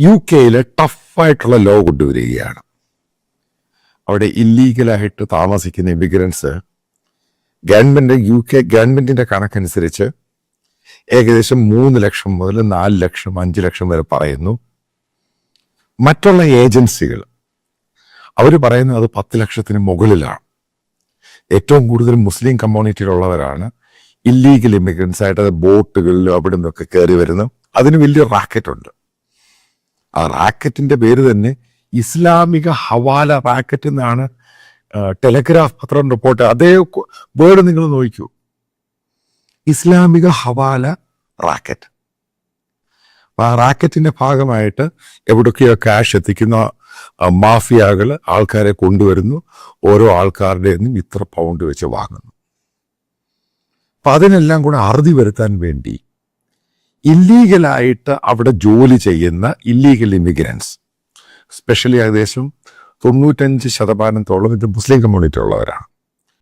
U കെയിൽ ടഫായിട്ടുള്ള law കൊണ്ടുവരികയാണ്. അവിടെ ഇല്ലീഗലായിട്ട് താമസിക്കുന്ന ഇമിഗ്രൻസ് ഗവൺമെന്റ് യു കെ ഗവൺമെന്റിന്റെ കണക്കനുസരിച്ച് ഏകദേശം മൂന്ന് ലക്ഷം മുതൽ നാല് ലക്ഷം അഞ്ച് ലക്ഷം വരെ പറയുന്നു. മറ്റുള്ള ഏജൻസികൾ അവർ പറയുന്നത് അത് പത്ത് ലക്ഷത്തിന് മുകളിലാണ്. ഏറ്റവും കൂടുതൽ മുസ്ലിം കമ്മ്യൂണിറ്റിയിലുള്ളവരാണ് ഇല്ലീഗൽ ഇമിഗ്രൻസ് ആയിട്ട് ബോട്ടുകളിലും അവിടെ നിന്നൊക്കെ കയറി വരുന്നു അതിന് വലിയ റാക്കറ്റ് ഉണ്ട്. ആ റാക്കറ്റിന്റെ പേര് തന്നെ ഇസ്ലാമിക ഹവാല റാക്കറ്റ് എന്നാണ് ടെലഗ്രാഫ് പത്രം റിപ്പോർട്ട്. അതേ വേർഡ് നിങ്ങൾ നോക്കൂ. ഇസ്ലാമിക ഹവാല റാക്കറ്റ്. അപ്പൊ ആ റാക്കറ്റിന്റെ ഭാഗമായിട്ട് എവിടൊക്കെയോ ക്യാഷ് എത്തിക്കുന്ന മാഫിയകൾ ആൾക്കാരെ കൊണ്ടുവരുന്നു. ഓരോ ആൾക്കാരുടെ നിന്നും ഇത്ര പൗണ്ട് വെച്ച് വാങ്ങുന്നു. അപ്പൊ അതിനെല്ലാം കൂടെ അറുതി വരുത്താൻ വേണ്ടി ഇല്ലീഗലായിട്ട് അവിടെ ജോലി ചെയ്യുന്ന ഇല്ലീഗൽ ഇമിഗ്രൻസ് സ്പെഷ്യലി ഏകദേശം തൊണ്ണൂറ്റഞ്ച് ശതമാനത്തോളം ഇത് മുസ്ലിം കമ്മ്യൂണിറ്റി ഉള്ളവരാണ്